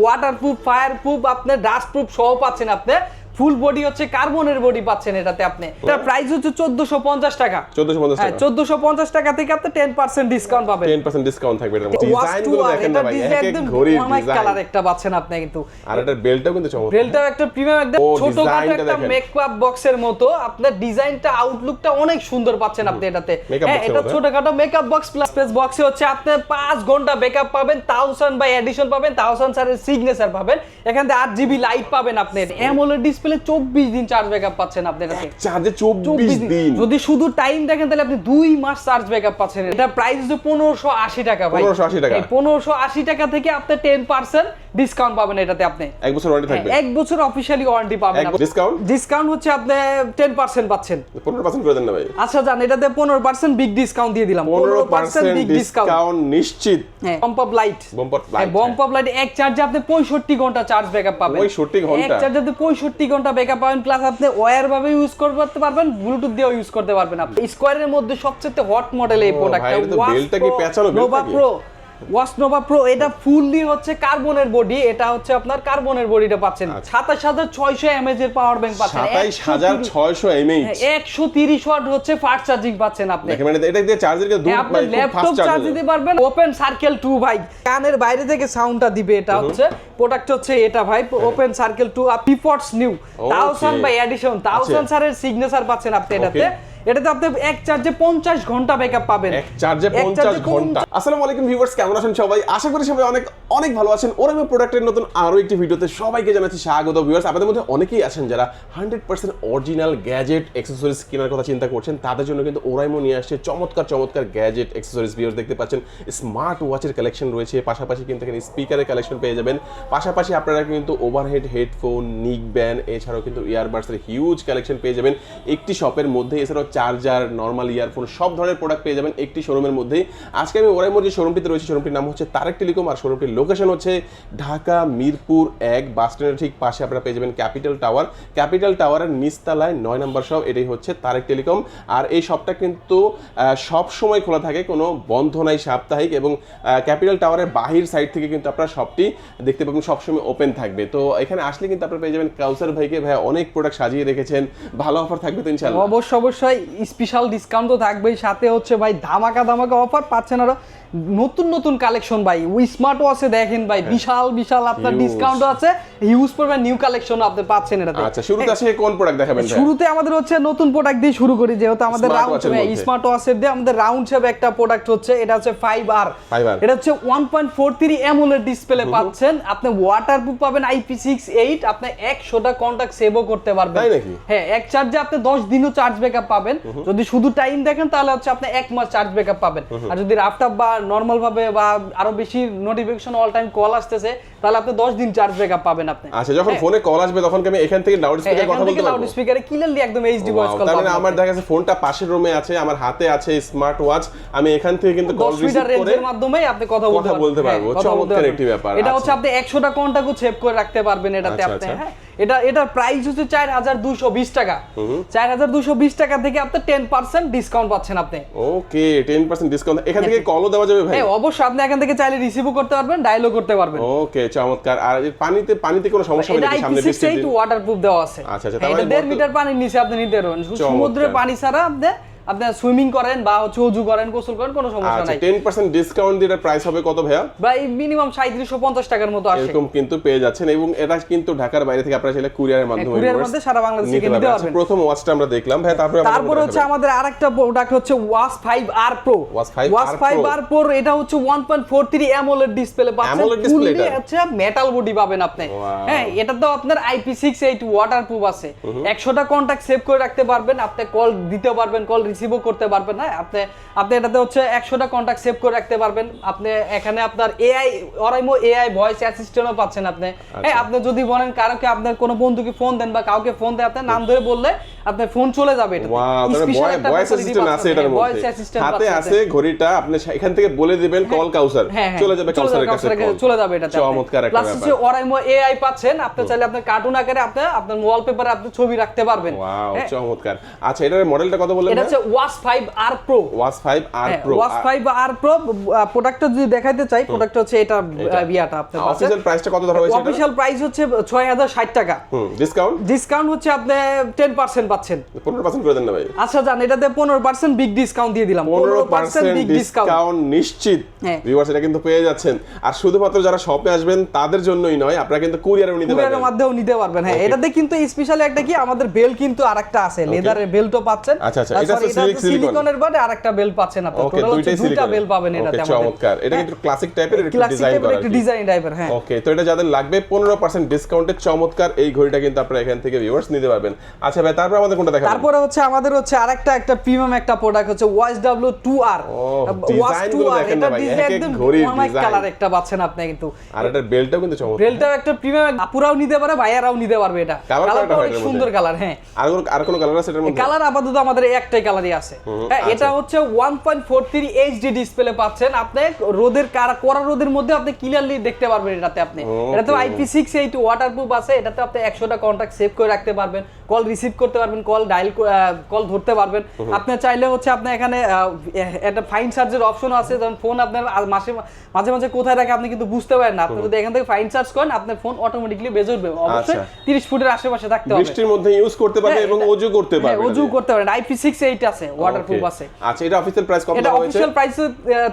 Water proof fireproof আপনি dustproof সহ পাচ্ছেন আপনি। ফুল বডি হচ্ছে কার্বনের বডি পাচ্ছেন এটাতে আপনি। এটার প্রাইস হচ্ছে চোদ্দশো পঞ্চাশ টাকা। 1450 হ্যাঁ টাকা। চোদ্দশো পঞ্চাশ টাকা থেকে আপনি টেন পার্সেন্ট ডিসকাউন্ট পাবেন। 10% ডিসকাউন্ট থাকবে এটার মধ্যে। Wash ডিজাইনগুলো দেখেন ভাই এক এক একদম ঘড়ির অনেক ডিজাইন কালার একটা পাচ্ছেন আপনি কিন্তু। আর এটার বেল্টটাও কিন্তু চমৎকার। বেলটাও একটা প্রিমিয়াম ও, ছোটখাটো ডিজাইনটা একটা মেকআপ বক্সের মতো। আপনার ডিজাইনটা আউটলুকটা অনেক সুন্দর পাচ্ছেন আপনি এটাতে। হ্যাঁ এটা হ্যাঁ? ছোটখাটো মেকআপ বক্স প্লাস স্পেস বক্সে হচ্ছে আপনি পাঁচ ঘণ্টা বেকআপ পাবেন থাউজেন্ড বাই এডিশন পাবেন থাউজেন্ড স্যারের সিগনেচার পাবেন। এখান থেকে আট জিবি লাইট পাবেন আপনি। অ্যামোলেড ডিসপ্লে চব্বিশ দিন চার্জ ব্যাকআপ পাচ্ছেন আপনি এটাতে চার্জে চব্বিশ দিন। যদি শুধু টাইম দেখেন তাহলে আপনি দুই মাস চার্জ ব্যাকআপ পাচ্ছেন। এটা প্রাইস হচ্ছে পনেরোশো আশি টাকা ভাই। 1580 টাকা। পনেরোশো আশি টাকা থেকে আপনি টেন পার্সেন্ট ডিসকাউন্ট পাবেন এটাতে আপনি। এক বছর ওয়ারেন্টি থাকবে। এক বছর ওয়ারেন্টি পাবেন ডিসকাউন্ট ডিসকাউন্ট হচ্ছে আপনি টেন পার্সেন্ট পাচ্ছেন। 15% করে দেন না ভাই। আচ্ছা জান এটাতে পনেরো পার্সেন্ট বিগ ডিসকাউন্ট দিয়ে দিলাম। পনেরো পার্সেন্ট বিগ ডিসকাউন্ট নিশ্চিত। লাইট অফ লাইট এক চার্জে আপনি পঁয়ষট্টি ঘণ্টা চার্জ ব্যাকআপ পাবেন। 65 ঘণ্টা? এক চার্জে আপনি পঁয়ষট্টি ঘণ্টা ব্যাকআপ পাবেন প্লাস আপনি ওয়ার ভাবে ইউজ করতে পারবেন ব্লুটুথ দিয়েও ইউজ করতে পারবেন আপনি। স্কোয়ারের মধ্যে সবচেয়ে হট মডেল এই প্রোডাক্ট প্রোডাক্টটা Nova Pro was Nova Pro এটা ফুললি হচ্ছে কার্বনের বডি এটা হচ্ছে আপনার কার্বনের বডিটা পাচ্ছেন। আচ্ছা। সাতাশ হাজার ছয়শো এমএজ এর পাওয়ার ব্যাংক পাচ্ছেন। সাতাইশ হাজার ছয়শো এমএইচ একশো তিরিশ ওয়াট হচ্ছে ফাস্ট চার্জিং পাচ্ছেন আপনি। মানে এটা দিয়ে দূর হ্যাঁ, আপনি ল্যাপটপ চার্জ চার্জ দিতে পারবেন ওপেন সার্কেল টু ভাই। কানের বাইরে থেকে সাউন্ডটা দিবে এটা হচ্ছে। প্রোডাক্ট হচ্ছে এটা ভাই open circle two R পিপটস new thousand by edition thousand স্যারের সিগনেচার পাচ্ছেন আপনি এটাতে। এটাতে আপনি এক চার্জে পঞ্চাশ ঘণ্টা ব্যাকআপ পাবেন। এক চার্জে এক পঞ্চাশ চার্জে ঘণ্টা। আসসালামু আলাইকুম ভিউয়ার্স কেমন আছেন সবাই? আশা করি সবাই অনেক অনেক ভালো আছেন। ওরামে প্রোডাক্টের নতুন আরও একটি ভিডিওতে সবাইকে জানাচ্ছি স্বাগত ভিউয়ার্স আপনাদের মধ্যে অনেকেই আছেন যারা hundred percent original gadget accessories কেনার কথা চিন্তা করছেন। তাদের জন্য কিন্তু ওরাইমো নিয়ে আসছে চমৎকার চমৎকার গ্যাজেট অ্যাক্সেসরিজ ভিউয়ার্স দেখতে পাচ্ছেন। স্মার্ট ওয়াচের কালেকশন রয়েছে। পাশাপাশি কিন্তু এখানে স্পিকারের কালেকশন পেয়ে যাবেন। পাশাপাশি আপনারা কিন্তু ওভারহেড হেডফোন নিক ব্যান্ড এছাড়াও কিন্তু ইয়ারবাডসের হিউজ কালেকশন পেয়ে যাবেন। একটি শপের মধ্যে, এছাড়াও চার্জার নর্মাল ইয়ারফোন সব ধরনের প্রোডাক্ট পেয়ে যাবেন একটি শোরুমের মধ্যেই। আজকে আমি ওরাইমোর যে শোরুমটিতে রয়েছে শোরুমটির নাম হচ্ছে তারেক টেলিকম। আর শোরুমটির লোকেশন হচ্ছে ঢাকা, মিরপুর এক, বাস স্ট্যান্ডের ঠিক পাশে আপনারা পেয়ে যাবেন ক্যাপিটাল টাওয়ার। ক্যাপিটাল টাওয়ারের নিচতলায় নয় নম্বর শপ, এটাই হচ্ছে তারেক টেলিকম। আর এই শপটা কিন্তু সব সময় খোলা থাকে, কোনো বন্ধ নাই সাপ্তাহিক এবং ক্যাপিটাল টাওয়ারের বাহির সাইড থেকে কিন্তু আপনারা শপটি দেখতে পাবেন সবসময় ওপেন থাকবে। তো এখানে আসলে কিন্তু আপনারা পেয়ে যাবেন কাউসার ভাইকে। ভাই অনেক প্রোডাক্ট সাজিয়ে রেখেছেন, ভালো অফার থাকবে তো ইনশাল্লাহ অবশ্যই অবশ্যই স্পেশাল ডিসকাউন্ট তো থাকবেই। সাথে হচ্ছে ভাই, ধামাকা ধামাকা অফার পাচ্ছেন আরও নতুন নতুন কালেকশন ভাই। ওই স্মার্ট ওয়াচে দেখেন ভাই বিশাল বিশাল আপনার ডিসকাউন্ট আছে। হিউজ পরিমাণ নিউ কালেকশন আপনি পাচ্ছেন এটাতে। আচ্ছা শুরুতে আসে কোন প্রোডাক্ট দেখাবেন ভাই? শুরুতে আমাদের হচ্ছে নতুন প্রোডাক্ট দিয়ে শুরু করি যেহেতু আমাদের রাউন্ড স্মার্ট ওয়াচের দিয়ে আমাদের রাউন্ড শেপ একটা প্রোডাক্ট হচ্ছে এটা হচ্ছে 5R 5R এটা হচ্ছে 1.43 অ্যামোলেড ডিসপ্লে পাচ্ছেন। আপনি ওয়াটারপ্রুফ পাবেন IP68 আপনি 100টা কন্টাক্ট সেভও করতে পারবেন? হ্যাঁ এক চার্জে আপনি 10 দিনও চার্জ ব্যাকআপ পাবেন। যদি শুধু টাইম দেখেন তাহলে হচ্ছে আপনি এক মাস চার্জ ব্যাকআপ পাবেন। আর যদি রাফটাপ বা নরমাল ভাবে বা আরও বেশি নোটিফিকেশন অল টাইম কল আসতেছে তাহলে আপনি 10 দিন চার্জ ব্যাকআপ পাবেন আপনি আচ্ছা যখন ফোনে কল আসবে তখন কি আমি এখান থেকে লাউড হ্যাঁ, স্পিকারে কথা বলতে লাউড পারব স্পিকারে ক্লিয়ারলি একদম এইচডি ভয়েস কল মানে আমার দেখা যাচ্ছে ফোনটা পাশের রুমে আছে আমার হাতে আছে স্মার্ট ওয়াচ আমি এখান থেকে কিন্তু কল রিসিভ করে রেঞ্জের মাধ্যমে আপনি কথা বলতে পারব। হ্যাঁ, বলতে চমৎকার। একটি ব্যাপার, এটা আচ্ছা। হচ্ছে আপনি 100টা কন্টাক্ট সেভ করে রাখতে পারবেন এটাতে আচ্ছা, আপনি আচ্ছা। হ্যাঁ এটা এটার প্রাইস হচ্ছে 4220 টাকা। 4220 টাকা থেকে আপনি 10% ডিসকাউন্ট পাচ্ছেন আপনি। ওকে 10% ডিসকাউন্ট এখান থেকে কলও দেওয়া যাবে ভাই? হ্যাঁ অবশ্যই আপনি এখান থেকে চাইলে রিসিভও করতে পারবেন ডায়ালও করতে পারবেন। ওকে চমৎকার। আর পানিতে পানিতে কোনো সমস্যা হবে না সামনে বৃষ্টি IP68 দিন? ওয়াটারপ্রুফ দেওয়া আছে। আচ্ছা, আচ্ছা, তাহলে তার মানে 1.5 মিটার পানির নিচে আপনি নিতে পারবেন। সমুদ্রের পানি ছাড়া আপনি আপনি সুইমিং করেন বা হচ্ছে উজু করেন গোসল করেন কোনো সমস্যা আচ্ছা নাই। 10% ডিসকাউন্ট দিয়ে প্রাইস হবে কত ভাইয়া? ভাই মিনিমাম 3750 টাকার মতো আসে। এরকম কিন্তু পেয়ে যাচ্ছেন এবং এটা কিন্তু ঢাকার বাইরে থেকে আপনারা চাইলে কুরিয়ারের মাধ্যমে কুরিয়ারের মধ্যে সারা বাংলাদেশ নিতে নিতে পারবেন। আচ্ছা, প্রথম ওয়াচটা আমরা দেখলাম। ভাই তারপরে আমাদের তারপরে হচ্ছে। আমাদের আরেকটা প্রোডাক্ট হচ্ছে watch 5R Pro watch 5R watch 5R Pro এটা হচ্ছে 1.43 AMOLED ডিসপ্লে পাচ্ছেন। এটা? হচ্ছে মেটাল বডি পাবেন আপনি। হ্যাঁ এটা তো আপনার IP68 ওয়াটারপ্রুফ আছে। 100টা কন্টাক্ট সেভ করে রাখতে পারবেন আপনি কল দিতে পারবেন কল রিসিভও করতে পারবেন না। আপনি আপনি এটাতে হচ্ছে একশোটা কন্ট্যাক্ট সেভ করে রাখতে পারবেন। আপনি এখানে আপনার এআই অরাইমো এআই ভয়েস অ্যাসিস্ট্যান্টও পাচ্ছেন আপনি। আচ্ছা। হ্যাঁ আপনি যদি বলেন কারোকে আপনার কোনো বন্ধুকে ফোন দেন বা কাউকে ফোন দেন আপনার নাম ধরে বললে আপনার ফোন চলে যাবে এটা ভয়েস অ্যাসিস্ট্যান্ট আছে এটার মধ্যে। হাতে আছে ঘড়িটা আপনি এখান থেকে বলে দিবেন কল কাউসার। হ্যাঁ, হ্যাঁ, চলে যাবে কাউসারের কাছে চলে যাবে এটাতে। চমৎকার একটা প্লাস ওরাইমো এআই পাচ্ছেন আপনি চাইলে আপনার কার্টুন আকারে আপনি আপনার ওয়ালপেপারে আপনি ছবি রাখতে পারবেন। ওয়াও হ্যাঁ, চমৎকার। আচ্ছা এটার মডেলটা কত বললেন এটা হচ্ছে watch 5 R pro watch 5 R pro watch 5 R pro প্রোডাক্টটা যদি দেখাইতে চাই প্রোডাক্টটা হচ্ছে এটা বিয়াটা আপনি পাচ্ছেন অফিশিয়াল প্রাইসটা কত ধরা হয়েছে এটা অফিশিয়াল প্রাইস হচ্ছে 6060 টাকা। ডিসকাউন্ট ডিসকাউন্ট হচ্ছে আপনি 10% পাচ্ছেন? 15% করে দেন না ভাই। আচ্ছা জান এটাতে 15% বিগ ডিসকাউন্ট দিয়ে দিলাম। 15% বিগ ডিসকাউন্ট নিশ্চিত। হ্যাঁ। ভিউয়ার্স এটা কিন্তু পেয়ে যাচ্ছেন। আর শুধুমাত্র যারা শপে আসবেন তাদের জন্যই নয় আপনারা কিন্তু কুরিয়ারও নিতে পারবেন। কুরিয়ারের মাধ্যমেও নিতে পারবেন হ্যাঁ। এটাতে কিন্তু স্পেশালি একটা কি আমাদের বেল কিন্তু আরেকটা আছে লেদারের বেলটও পাচ্ছেন। আচ্ছা, আচ্ছা, এটা সিলিকনের বাদে আরেকটা বেল পাচ্ছেন আপনি ওকে টোটাল হচ্ছে দুইটা বেল পাবেন এটাতে আমাদের। চমৎকার। এটা কিন্তু ক্লাসিক টাইপের একটু ডিজাইন টাইপের করা একটা ডিজাইন টাইপের হ্যাঁ। ওকে তো এটা যাদের লাগবে পনেরো পার্সেন্ট ডিসকাউন্টে চমৎকার এই ঘড়িটা কিন্তু আপনারা এখান থেকে ভিউয়ার্স নিতে পারবেন। আচ্ছা ভাই তারপর আমাদের কোনটা দেখাবেন? তারপরে হচ্ছে আমাদের হচ্ছে আরেকটা একটা প্রিমিয়াম একটা প্রোডাক্ট হচ্ছে watch W two R O, design গুলো দেখেন না ভাই, এক এক ঘড়ির design। কালার একটা পাচ্ছেন আপনি কিন্তু। আর এটার বেল্টটাও কিন্তু চমৎকার। বেলটাও একটা প্রিমিয়াম আপুরাও নিতে পারে ভাইয়ারাও নিতে পারবে এটা। কালারটা অনেক সুন্দর কালার হ্যাঁ। আর কোনো আর কোনো কালার আছে এটার মধ্যে? কালার আপাতত আমাদের একটাই কালারই আছে। হ্যাঁ আচ্ছা। এটা হচ্ছে 1.43 এইচডি ডিসপ্লে পাচ্ছেন। আপনি রোদের কারা কড়া রোদের মধ্যে আপনি ক্লিয়ারলি দেখতে পারবেন এটাতে আপনি। Okay. এটাতে IP68 ওয়াটারপ্রুফ আছে এটাতে আপনি 100টা কন্টাক্ট সেভ করে রাখতে পারবেন কল রিসিভ করতে পারবেন। কল ডায়াল কল ধরতে পারবেন। আপনি চাইলে হচ্ছে আপনি এখানে একটা ফাইন চার্জের অপশন আছে। যেমন ফোন আপনার মাসে মাঝে মাঝে কোথায় রাখে আপনি কিন্তু বুঝতে পারেন না। আপনি যদি এখান থেকে ফাইন চার্জ করেন আপনার ফোন অটোমেটিকলি বেজে উঠবে। অবশ্যই আচ্ছা। 30 ফুটের আশেপাশে থাকতে হবে। বৃষ্টির মধ্যে ইউজ করতে পারবে হ্যাঁ, এবং অজু করতে হ্যাঁ, পারবে অজু করতে পারেন IP68 আছে ওয়াটারপ্রুফ আছে। আচ্ছা এটা অফিসিয়াল প্রাইস কত এটা অফিশিয়াল প্রাইস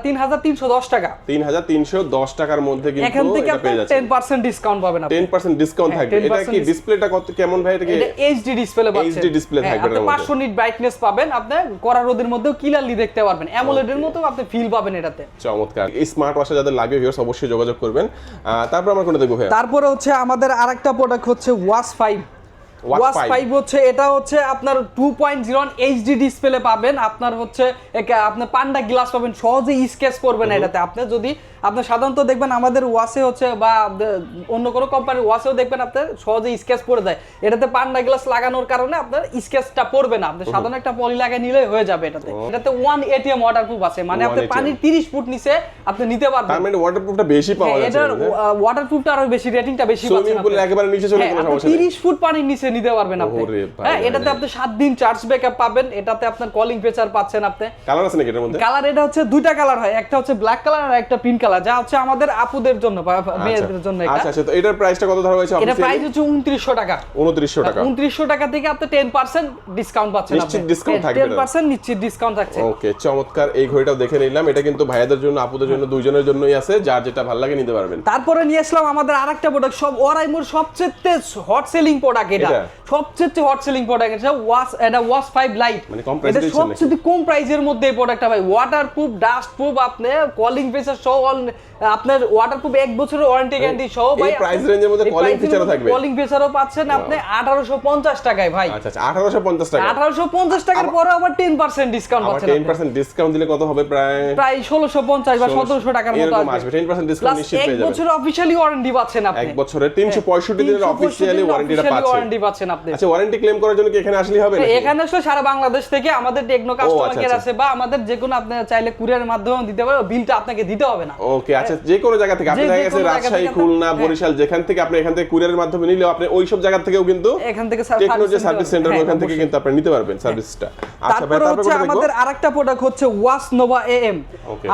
3310 টাকা। 3310 টাকার মধ্যে কিন্তু এখান থেকে আপনি পেয়ে যাচ্ছেন। 10% ডিসকাউন্ট পাবেন আপনি। 10% ডিসকাউন্ট হ্যাঁ, থাকবে। এটা কি ডিসপ্লেটা কত কেমন ভাই এটা কি এইচডি ডিসপ্লে পাচ্ছেন। HD display হ্যাঁ, থাকবে এটার মধ্যে। 500 নিট ব্রাইটনেস পাবেন আপনি কড়া রোদের মধ্যেও ক্লিয়ারলি দেখতে পারবেন? অ্যামোলেড এর মতো আপনি ফিল পাবেন এটাতে। চমৎকার। এই স্মার্ট ওয়াচে যাদের লাগে ভিউয়ার্স অবশ্যই যোগাযোগ করবেন। তারপর আমরা কোনটা দেখব ভাই তারপরে হচ্ছে আমাদের আরেকটা প্রোডাক্ট হচ্ছে ওয়াচ 5 Watch ওয়াচ 5 5 হচ্ছে এটা হচ্ছে আপনার 2.0 এইচডি ডিসপ্লে পাবেন। আপনার হচ্ছে পান্ডা গ্লাস পাবেন সহজেই স্কেচ করবেন এটাতে। আপনি যদি আপনি সাধারণত দেখবেন আমাদের ওয়াশে হচ্ছে বা অন্য কোনো কোম্পানির ওয়াশেও দেখবেন আপনার সহজেই স্কেচ পড়ে যায়। এটাতে পান্ডা গ্লাস লাগানোর কারণে আপনার স্কেচটা পড়বে না। আপনি সাধারণ একটা পলি লাগিয়ে নিলেই হয়ে যাবে এটাতে। এটাতে ওয়ান এটিএম ওয়াটারপ্রুফ আছে। মানে আপনি পানির 30 ফুট নিচে আপনি নিতে পারবেন। তার মানে ওয়াটারপ্রুফটা বেশি পাওয়া হ্যাঁ, যাচ্ছে এটার ওয়াটারপ্রুফটা আরও বেশি রেটিংটা বেশি পাচ্ছেন। একেবারে নিচে চলে হ্যাঁ, কোনো সমস্যা 30 ফুট পানির নিচে নিতে পারবেন আপনি। হ্যাঁ এটাতে আপনি 7 দিন চার্জ ব্যাকআপ পাবেন এটাতে আপনার কলিং ফিচার পাচ্ছেন আপনি। কালার আছে নাকি এটার মধ্যে? কালার এটা হচ্ছে দুইটা কালার হয় একটা হচ্ছে ব্ল্যাক কালার আর একটা পিঙ্ক কালার যা হচ্ছে আমাদের আপুদের জন্য মেয়েদের জন্য এটা। আচ্ছা আচ্ছা তো এটার প্রাইসটা কত ধরা হয়েছে? এটা প্রাইস হচ্ছে 2900 টাকা। 2900 টাকা। 2900 টাকা থেকে আপনি 10% ডিসকাউন্ট পাচ্ছেন নিশ্চিত discount থাকবে 10% নিশ্চিত ডিসকাউন্ট থাকছে। ওকে চমৎকার। এই ঘড়িটাও দেখে নিলাম। এটা কিন্তু ভাইয়াদের জন্য আপুদের জন্য দুইজনের জন্যই আছে। যার যেটা ভালো লাগে নিতে পারবেন। তারপরে নিয়ে আসলাম আমাদের আরেকটা প্রোডাক্ট সব ওরাইমোর সবচেয়ে হট সেলিং প্রোডাক্ট এটা? সবচেয়ে হট সেলিং প্রোডাক্ট এটা ওয়াশ এটা ওয়াশ 5 লাইট মানে কম এটা সবচেয়ে কম প্রাইসের মধ্যে এই প্রোডাক্টটা ভাই। ওয়াটারপ্রুফ ডাস্ট প্রুফ আপনি কলিং ফিচার সহ আপনার ওয়াটারপ্রুফ এক বছরের ওয়ারেন্টি গ্যারান্টি সহ এই price range এর মধ্যে calling feature ও থাকবে? কলিং ফিচারও পাচ্ছেন আপনি 1850 টাকায় ভাই। আচ্ছা আচ্ছা 1850 টাকা। 1850 টাকার পরে আবার 10% ডিসকাউন্ট পাচ্ছেন আপনি। 10% ডিসকাউন্ট দিলে কত হবে? প্রায় প্রায় 1650 বা 1700 টাকার মতো আসবে। আসবে। 10% ডিসকাউন্ট নিশ্চিত এক পেয়ে যাবেন বছরের অফিশিয়ালি ওয়ারেন্টি পাচ্ছেন আপনি। এক বছরের 365 দিনের অফিসিয়ালি ওয়ারেন্টিটা পাচ্ছেন পাচ্ছেন আপনি। আচ্ছা ওয়ারেন্টি ক্লেম করার জন্য কি এখানে আসলেই হবে এখানে আসলে সারা বাংলাদেশ থেকে আমাদের টেকনো কাস্টমার আচ্ছা, কেয়ার আচ্ছা। আছে বা আমাদের যে কোনো আপনি চাইলে কুরিয়ারের মাধ্যমে দিতে পারবে বিলটা আপনাকে দিতে হবে না। ওকে আচ্ছা যে কোনো জায়গা থেকে। আপনি দেখা গেছে রাজশাহী খুলনা হ্যাঁ। বরিশাল যেখান থেকে আপনি এখান থেকে কুরিয়ারের মাধ্যমে নিলেও আপনি ওই সব জায়গা থেকেও কিন্তু এখান থেকে টেকনো যে সার্ভিস সার্ভিস সেন্টার হ্যাঁ, ওখান থেকে কিন্তু আপনি নিতে পারবেন সার্ভিসটা আচ্ছা ভাই তারপর হচ্ছে আমাদের আরেকটা প্রোডাক্ট হচ্ছে ওয়াস নোভা এএম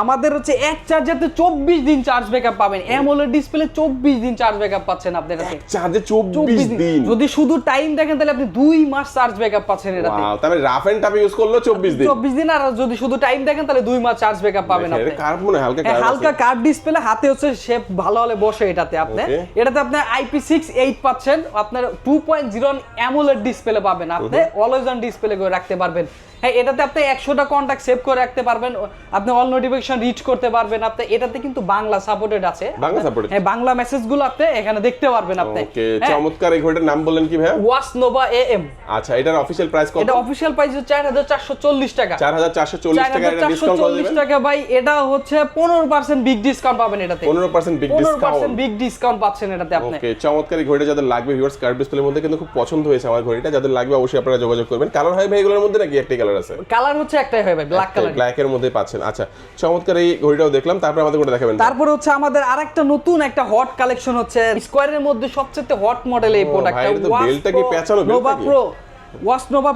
আমাদের হচ্ছে এক চার্জারতে 24 দিন চার্জ ব্যাকআপ পাবেন। অ্যামোলেড ডিসপ্লে 24 দিন চার্জ ব্যাকআপ পাচ্ছেন আপনার কাছে। চার্জে 24 24 দিন। যদি শুধু টাইম দেখেন তাহলে আপনি দুই মাস চার্জ ব্যাকআপ পাচ্ছেন এটাতে। তবে রাফ এন্ড টাফ ইউজ করল 24 দিন। চব্বিশ দিন আর যদি শুধু টাইম দেখেন তাহলে দুই মাস চার্জ ব্যাকআপ পাবেন আপনি। কার্ভ মনে হালকা হ্যাঁ, কার্ভ হালকা কার্ভ ডিসপ্লে হাতে হচ্ছে শেপ ভালো হলে বসে এটাতে আপনি। এটাতে আপনি আইপি সিক্স এইট পাচ্ছেন আপনার two point zero AMOLED display পাবেন আপনি। অলওয়েজ অন ডিসপ্লে করে রাখতে পারবেন। হ্যাঁ এটাতে আপনি একশোটা কন্ট্যাক্ট সেভ করে রাখতে পারবেন। আপনি অল নোটিফিকেশন রিচ করতে পারবেন। আপনি এটাতে কিন্তু বাংলা সাপোর্টেড আছে। বাংলা supported? হ্যাঁ বাংলা মেসেজগুলো আপনি এখানে দেখতে পারবেন আপনি। ওকে চমৎকার এই ঘড়িটার নাম বললেন কি ভাইয়া? ওয়াস নোভা এ এম আচ্ছা এটার অফিসিয়াল প্রাইস কত? এটা অফিসিয়াল প্রাইস হচ্ছে চার হাজার চারশো চল্লিশ টাকা। চার হাজার চারশো চল্লিশ টাকা এটা ডিসকাউন্ট করে দেবেন টাকা ভাই এটা হচ্ছে পনেরো পার্সেন্ট বিগ ডিসকাউন্ট পাবেন এটাতে। পনেরো পার্সেন্ট বিগ পনেরো ডিসকাউন্ট পার্সেন্ট বিগ ডিসকাউন্ট পাচ্ছেন এটাতে আপনি। ওকে চমৎকার এই ঘড়িটা যাদের লাগবে ভিউয়ার্স কার্ড ডিসপ্লের মধ্যে কিন্তু খুব পছন্দ হয়েছে আমার ঘড়িটা। যাদের লাগবে অবশ্যই আপনারা যোগাযোগ করবেন। কালার হয় ভাই এগুলোর মধ্যে নাকি একটাই কালার আছে? কালার হচ্ছে একটাই হয় ভাই ব্ল্যাক কালার ব্ল্যাক এর মধ্যে পাচ্ছেন। আচ্ছা চমৎকার এই ঘড়িটাও দেখলাম তারপর আমাদের দেখাবেন। তারপরে হচ্ছে আমাদের আরেকটা নতুন একটা হট কালেকশন হচ্ছে স্কোয়ারের মধ্যে সবচেয়ে হট মডেল এই প্রোডাক্টটা বেলটা কি পেঁচানো বেলটা নোভা কি?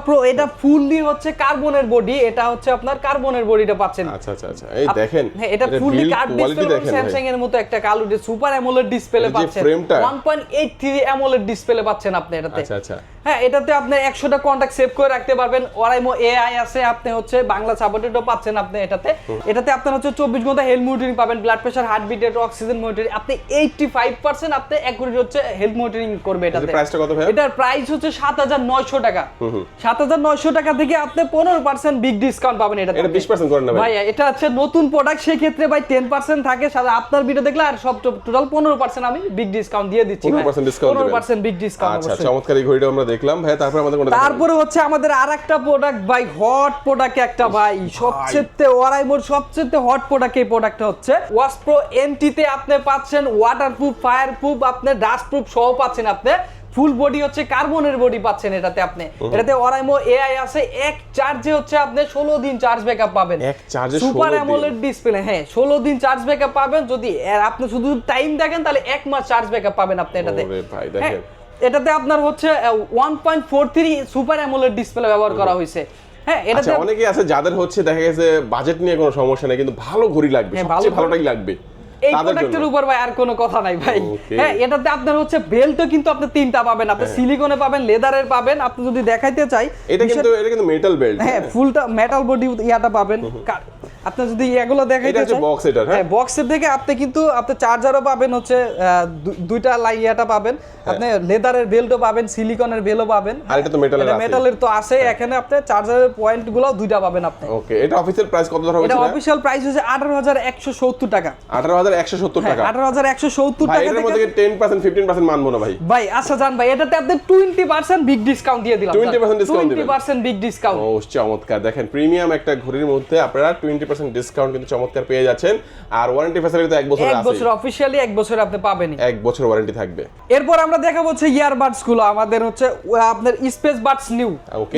প্রো এটা ফুললি হচ্ছে কার্বনের বডি এটা হচ্ছে আপনার কার্বনের বডিটা পাচ্ছেন। আচ্ছা আচ্ছা আচ্ছা এই দেখেন হ্যাঁ এটা ফুললি কার্ড ডিসপ্লে স্যামসাং এর মতো একটা কালো সুপার অ্যামোলেড ডিসপ্লে পাচ্ছেন। frame-টা? 1.83 অ্যামোলেড ডিসপ্লে পাচ্ছেন আপনি এটাতে। আচ্ছা আচ্ছা। হ্যাঁ এটাতে আপনি একশোটা কন্ট্যাক্ট সেভ করে রাখতে পারবেন। ওরাইমো এআই আছে আপনি হচ্ছে বাংলা সাপোর্টেডও পাচ্ছেন আপনি এটাতে। এটাতে আপনার হচ্ছে চব্বিশ ঘণ্টা হেলথ মনিটরিং পাবেন blood pressure heartbeat rate oxygen monitoring আপনি এইটটি ফাইভ পার্সেন্ট আপনি অ্যাকুরেট হচ্ছে হেলথ মনিটরিং করবে এটাতে প্রাইসটা কত ভাই এটার প্রাইস হচ্ছে সাত হাজার নয়শো টাকা। সাত হাজার নয়শো টাকা থেকে আপনি পনেরো পার্সেন্ট বিগ ডিসকাউন্ট পাবেন এটা এটা 20% করেন ভাই? ভাই এটা হচ্ছে নতুন প্রোডাক্ট সেই ক্ষেত্রে ভাই টেন পার্সেন্ট থাকে। সাথে আপনার ভিডিও দেখলে আর সব টোটাল পনেরো পার্সেন্ট আমি বিগ ডিসকাউন্ট দিয়ে দিচ্ছি 15% discount পনেরো পার্সেন্ট বিগ ডিসকাউন্ট আচ্ছা চমৎকার এই ঘড়িটা আমরা দেখলাম ভাই তারপর আমাদের তারপরে হচ্ছে আমাদের আর একটা প্রোডাক্ট ভাই হট প্রোডাক্ট একটা ভাই সবচেয়ে ওয়ারাইমোর সবচেয়ে হট প্রোডাক্ট এই প্রোডাক্টটা হচ্ছে ওয়াশ প্রো এনটিতে আপনি পাচ্ছেন ওয়াটার প্রুফ ফায়ার প্রুফ আপনি ডাস্ট প্রুফ সহ পাচ্ছেন আপনি। ফুল বডি হচ্ছে কার্বনের বডি পাচ্ছেন এটাতে আপনি। এটাতে ওরাইমো এআই আছে এক চার্জে হচ্ছে আপনি ষোলো দিন চার্জ ব্যাকআপ পাবেন। এক চার্জে সুপার 16 অ্যামোলেড ডিসপ্লে হ্যাঁ ষোলো দিন চার্জ ব্যাকআপ পাবেন। যদি আপনি শুধু টাইম দেখেন তাহলে এক মাস চার্জ ব্যাকআপ পাবেন আপনি এটাতে। ভাই, হ্যাঁ, দেখেন। এটাতে আপনার হচ্ছে one point four three super AMOLED display ব্যবহার করা হয়েছে। হ্যাঁ এটাতে আচ্ছা অনেকেই আছে যাদের হচ্ছে দেখা গেছে বাজেট নিয়ে কোনো সমস্যা নেই কিন্তু ভালো ঘড়ি লাগবে হ্যাঁ, সবচেয়ে ভালো ভালোটাই লাগবে। এই প্রোডাক্টের উপর ভাই আর কোনো কথা নাই ভাই। হ্যাঁ এটাতে আপনার হচ্ছে বেল্টও কিন্তু আপনি তিনটা পাবেন আপনি সিলিকনে পাবেন লেদারের পাবেন আপনি যদি দেখাইতে চাই এটা কিন্তু এটা কিন্তু মেটাল বেল্ট হ্যাঁ ফুলটা মেটাল বডি ইয়াটা পাবেন। আপনি যদি এগুলো দেখাইতে এটা হচ্ছে চাই box হ্যাঁ? হ্যাঁ বক্সের থেকে আপনি কিন্তু আপনি চার্জারও পাবেন হচ্ছে দুইটা লাই ইয়াটা পাবেন আপনি লেদারের বেল্টও পাবেন সিলিকনের বেলও পাবেন। আর এটা তো মেটালের এটা আছে। মেটালের তো আছে এখানে আপনি চার্জারের পয়েন্টগুলো দুইটা পাবেন আপনি। ওকে এটা অফিসিয়াল প্রাইস কত ধরা এটা অফিসিয়াল প্রাইস হচ্ছে আঠারো হাজার একশো সত্তর টাকা। আঠারো হাজার একশো সত্তর টাকা। আঠারো হাজার একশো সত্তর ভাই টাকা এটার থেকে মধ্যে টেন পার্সেন্ট ফিফটিন পার্সেন্ট মানবো না ভাই? ভাই আচ্ছা জান ভাই এটাতে আপনি টোয়েন্টি পার্সেন্ট বিগ ডিসকাউন্ট দিয়ে দিলাম 20% discount টোয়েন্টি দিবেন। পার্সেন্ট বিগ ডিসকাউন্ট ও চমৎকার। দেখেন প্রিমিয়াম একটা ঘড়ির মধ্যে আপনারা টোয়েন্টি পার্সেন্ট ডিসকাউন্ট কিন্তু চমৎকার পেয়ে যাচ্ছেন। আর ওয়ারেন্টি ফ্যাসিলিটি তো এক বছর এক বছর অফিসিয়ালি এক বছর আপনি পাবেনই। এক বছর ওয়ারেন্টি থাকবে। এরপর আমরা দেখাবো হচ্ছে ইয়ারবাডসগুলো আমাদের হচ্ছে আপনার space buds new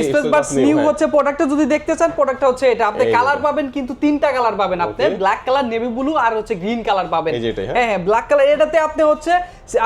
space buds new. হচ্ছে প্রোডাক্টটা যদি দেখতে চান প্রোডাক্টটা হচ্ছে এটা। আপনি কালার পাবেন কিন্তু তিনটা কালার পাবেন আপনি। ব্ল্যাক কালার নেভি ব্লু আর হচ্ছে গ্রিন কালার পাবেন। এই যে এটাই, হ্যাঁ? হ্যাঁ ব্ল্যাক কালার এটাতে আপনি হচ্ছে